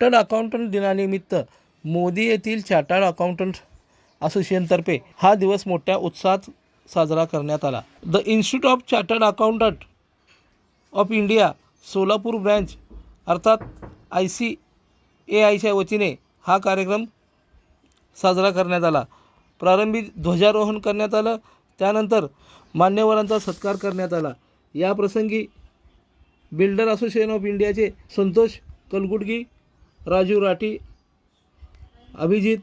Chartered accountant दिनानिमित्त मोदी येथील chartered accountant असोसिएशनतर्फे हा दिवस मोठ्या उत्साहात साजरा करण्यात आला. The institute of chartered accountant of India Solapur branch अर्थात आय सी ए आयच्या वतीने हा कार्यक्रम साजरा करण्यात आला. प्रारंभी ध्वजारोहण करण्यात आलं. त्यानंतर मान्यवरांचा सत्कार करण्यात आला. या प्रसंगी बिल्डर असोसिएशन ऑफ इंडियाचे संतोष कलगुडगी राजू राठी अभिजित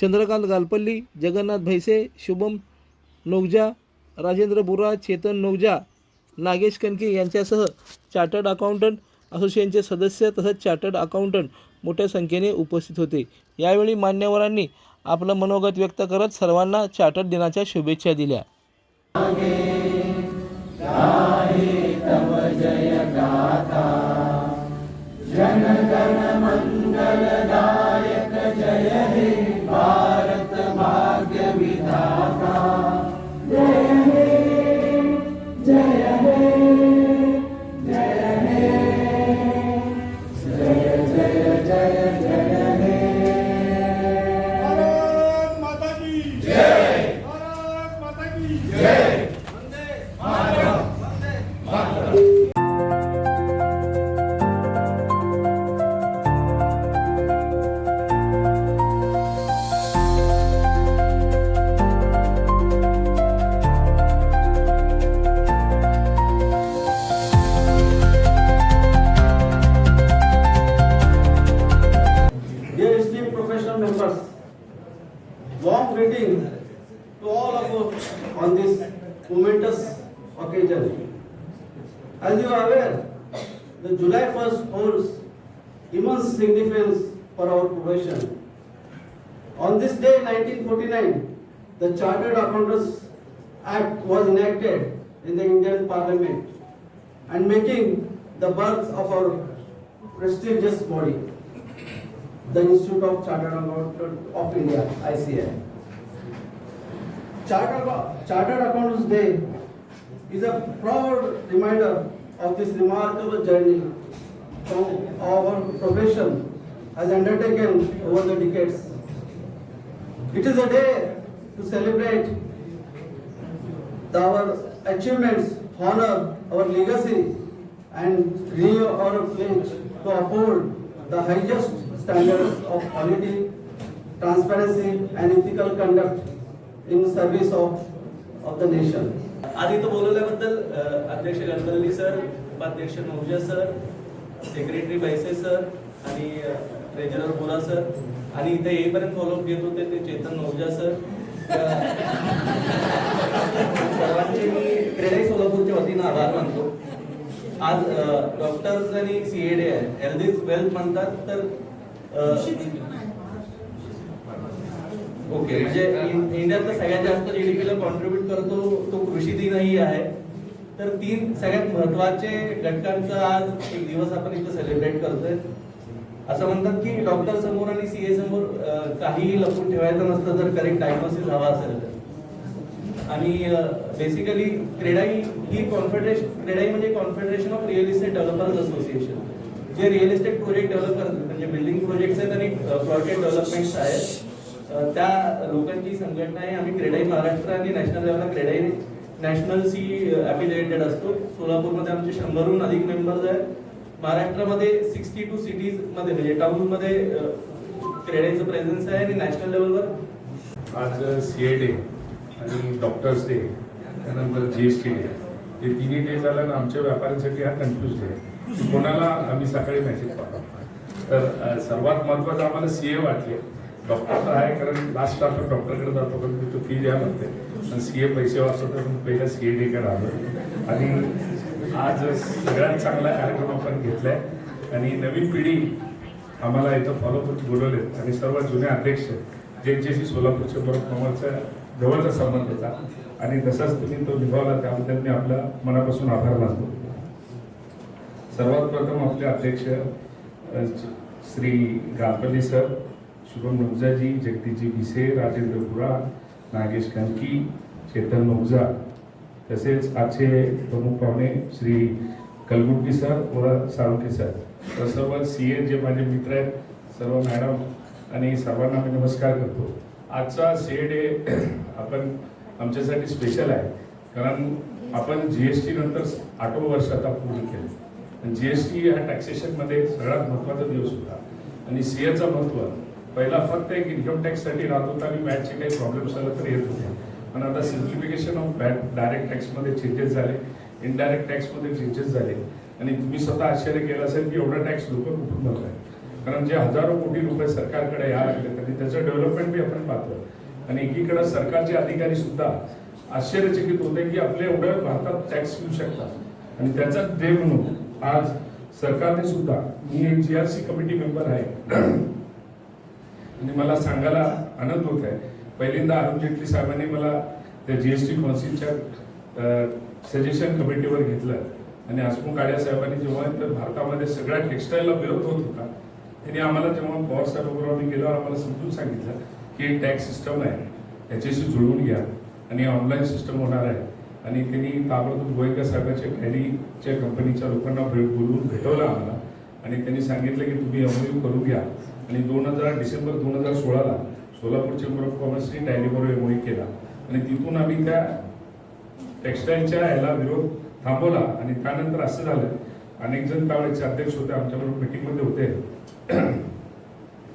चंद्रकांत गालपल्ली जगन्नाथ भैसे शुभम नोगजा राजेंद्र बुरा चेतन नोगजा नागेश कणके यांच्यासह चार्टर्ड अकाउंटंट असोसिएशनचे सदस्य तसंच चार्टर्ड अकाउंटंट मोठ्या संख्येने उपस्थित होते. यावेळी मान्यवरांनी आपलं मनोगत व्यक्त करत सर्वांना चार्टर्ड दिनाच्या शुभेच्छा दिल्या. Bharat on this momentous occasion. As you are aware, the July 1st holds immense significance for our profession. On this day, 1949, the Chartered Accountants Act was enacted in the Indian Parliament and making the birth of our prestigious body the Institute of Chartered Accountants of India, ICI. Chartered, Chartered Accountants Day is a proud reminder of this remarkable journey our profession has undertaken over the decades. It is a day to celebrate our achievements, honor our legacy, and renew our pledge to uphold the highest standards of quality, transparency, and ethical conduct in service of, of the nation. आज इथं बोलवल्याबद्दल अध्यक्ष गणपल्ली sir उपाध्यक्ष Navja sir secretary Baise sir आणि treasurer Bora sir. आणि इथे येईपर्यंत follow up घेत होते ते चेतन नवजा सर. सर्वांचे मी क्रेडाई सोलापूरच्या वतीनं आभार मानतो. आज डॉक्टर्स आणि सीएडे आहे हेल्थ इज वेल्थ म्हणतात तर ओके म्हणजे इंडियातला सगळ्यात जास्त जीडीपीला कॉन्ट्रीब्युट करतो तो कृषी दिनही आहे. तर तीन सगळ्यात महत्त्वाचे घटकांचा आज एक दिवस आपण इथं सेलिब्रेट करतोय. असं म्हणतात की डॉक्टर समोर आणि सीए समोर काहीही लपून ठेवायचं नसतं जर करेक्ट डायग्नोसिस हवा असेल तर. आणि बेसिकली क्रेडाई ही कॉन्फेडरेशन क्रेडाई म्हणजे confederation of real estate developers association जे रिअल इस्टेट प्रोजेक्ट डेव्हलप करतात म्हणजे बिल्डिंग प्रोजेक्ट्स आहेत आणि प्रोजेक्ट डेव्हलपमेंट्स आहेत. त्या लोकांची संघटना आहे. आम्ही क्रेडाई महाराष्ट्र आणि नॅशनल लेवलला क्रेडाई नॅशनल सी अफिलिएटेड असतो. सोलापूरमध्ये आमचे शंभरहून अधिक मेंबर्स आहेत. महाराष्ट्रामध्ये सिक्स्टी टू सिटीजमध्ये म्हणजे टाउनमध्ये क्रेडाईचं प्रेझेन्स आहे आणि नॅशनल लेवलवर आज सी ए डे आणि डॉक्टर्स डे त्यानंतर जी एस टी डे हे तिन्ही डे झाला आणि आमच्या व्यापाऱ्यांसाठी हा कन्फ्युज डे आहे. कोणाला आम्ही सकाळी मेसेज पाठवतो तर सर्वात महत्त्वाचं आम्हाला सी ए वाटले डॉक्टर तर आहे कारण लास्ट आपण डॉक्टरकडे जातो पण तिथं फी द्या म्हणते. पण सी ए पैसे वाचतो तर पहिला सी ए डेकडे आलो. आणि आज सगळ्यात चांगला कार्यक्रम आपण आहे आणि नवीन पिढी आम्हाला इथं फॉलो बोलवले आणि सर्व जुने अध्यक्ष ज्यांच्याशी सोलापूरच्या बरोबरचा जवळचा संबंध होता. आणि तसाच तुम्ही तो निभावला त्याबद्दल मी आपला मनापासून आभार मानतो. सर्वात प्रथम आपले अध्यक्ष श्री गालपल्ली सर शुभम नवजाजी जगदीजी भिसे राजेंद्र पुरा नागेश कणकी चेतन नवजा तसेच आजचे प्रमुख पाहुणे श्री कलगुट्टी सर व साळुंके सर. तर सर्व सी ए जे माझे मित्र आहेत सर्व मॅडम आणि सर्वांना मी नमस्कार करतो. आजचा सी ए डे आपण आमच्यासाठी स्पेशल आहे. कारण आपण जी एस टी नंतर आठवं वर्ष आता पूर्ण केलं. आणि जी एस टी हा टॅक्सेशनमध्ये सगळ्यात महत्त्वाचा दिवस होता. आणि सी एचं महत्त्व पहिला फक्त एक इन्कम टॅक्ससाठी राहत होता आणि बॅटचे काही प्रॉब्लेम्स आलं तर येत होते. पण आता सिम्प्लिफिकेशन ऑफ बॅट डायरेक्ट टॅक्समध्ये चेंजेस झाले इनडायरेक्ट टॅक्समध्ये चेंजेस झाले. आणि तुम्ही स्वतः आश्चर्य केलं असेल की एवढा टॅक्स लोक कुठून भरताय कारण जे हजारो कोटी रुपये सरकारकडे यायला लागले आणि त्याचं डेव्हलपमेंट बी आपण पाहतो आणि एकीकडे सरकारचे अधिकारी सुद्धा आश्चर्यचकित होते की आपले एवढं भारतात टॅक्स घेऊ शकतात. आणि त्याचा देव म्हणून आज सरकारने सुद्धा मी एक G R C committee member आहे. आणि मला सांगायला आनंद होत आहे. पहिल्यांदा अरुण जेटली साहेबांनी मला त्या जी एस टी काउन्सिलच्या सजेशन कमिटीवर घेतलं. आणि हसमुख काड्या साहेबांनी जेव्हा तर भारतामध्ये सगळ्या टेक्स्टाईलला विरोध होत होता त्यांनी आम्हाला जेव्हा पवार साहेबांबरोबर आम्ही गेल्यावर आम्हाला समजून सांगितलं की हे टॅक्स सिस्टम आहे. त्याच्याशी जुळवून घ्या. आणि ऑनलाईन सिस्टम होणार आहे. आणि त्यांनी ताबडतोब गोयंका साहेबांच्या टॅलीच्या कंपनीच्या लोकांना भेट बोलवून भेटवलं आम्हाला. आणि त्यांनी सांगितलं की तुम्ही एमओयू करू घ्या. आणि दोन हजार डिसेंबर दोन हजार सोळाला सोलापूर चेंबर ऑफ कॉमर्सने टॅलीबरोबर एमओयू केला. आणि तिथून आम्ही त्या टेक्स्टाईलच्या ह्याला विरोध थांबवला आणि त्यानंतर असं झालं अनेक जण त्यावेळेचे अध्यक्ष होते आमच्याबरोबर मिटिंगमध्ये होते.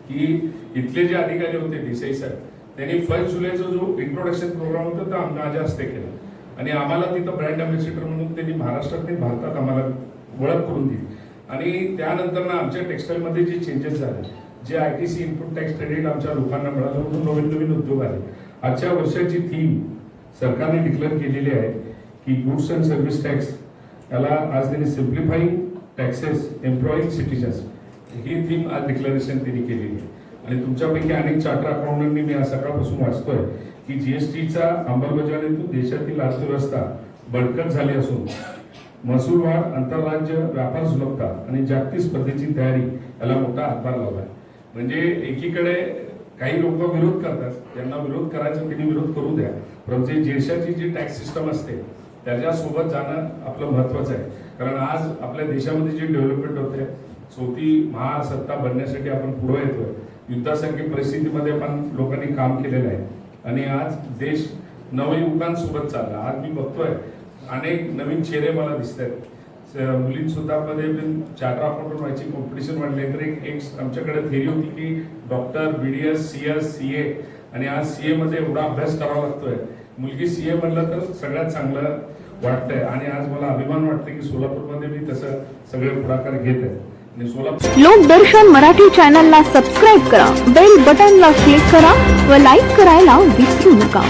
की इथले जे अधिकारी होते देसाई साहेब त्यांनी फर्स्ट जुलैचा जो इंट्रोडक्शन प्रोग्राम होता तो आम- माझ्या हस्ते केला. आणि आम्हाला तिथं ब्रँड अम्बॅसिडर म्हणून त्यांनी महाराष्ट्रात भारतात आम्हाला ओळख करून दिली. आणि त्यानंतर ना आमच्या टेक्स्टाईलमध्ये जे चेंजेस झाले जे I T C input tax credit आमच्या लोकांना मिळालं म्हणून नवीन नवीन उद्योग आले. आजच्या वर्षाची थीम सरकारने डिक्लेअर केलेली आहे की गुड्स अँड सर्व्हिस टॅक्स याला आज त्यांनी सिम्प्लिफाईंग टॅक्सेस एम्प्लॉईंग सिटीजन्स ही थीम आज डिक्लेरेशन त्यांनी केलेली आहे. आणि तुमच्यापैकी अनेक चार्टर अकाउंटंटनी मी आज सकाळपासून वाचतोय की जी एस टीचा अंमलबजावणीतून देशातील अर्थव्यवस्था बळकट झाली असून महसूल वाढ आंतरराज्य व्यापार सुलभता आणि जागतिक स्पर्धेची तयारी याला मोठा हातभार लावला आहे म्हणजे एकीकडे काही लोक विरोध करतात त्यांना विरोध करायचा त्यांनी विरोध करू द्या. परंतु जे देशाची जी टॅक्स सिस्टम असते त्याच्यासोबत जाणं आपलं महत्वाचं आहे. कारण आज आपल्या देशामध्ये जी डेव्हलपमेंट होते चौथी महासत्ता बनण्यासाठी आपण पुढे येतोय. युद्धासारखी परिस्थितीमध्ये पण लोकांनी काम केलेलं आहे. आणि आज देश नवयुवकांसोबत चालला. आज मी बघतोय अनेक नवीन चेहरे मला दिसत आहेत मुलींसुद्धा मध्ये पण चार्टर अकाउंटंट व्हायची कॉम्पिटिशन वाढली. तर एक एक आमच्याकडे थेरी होती की doctor B D S C S C A आणि आज सी एमध्ये एवढा अभ्यास करावा लागतोय. मुलगी सी ए म्हणलं तर सगळ्यात चांगलं वाटतंय. आणि आज मला अभिमान वाटतं की सोलापूरमध्ये मी तसं सगळे पुढाकार घेत आहे. आणि सोलापूर लोकदर्शन मराठी चॅनलला सबस्क्राईब करा. बेल बटनला क्लिक करा व लाईक करायला विसरू नका.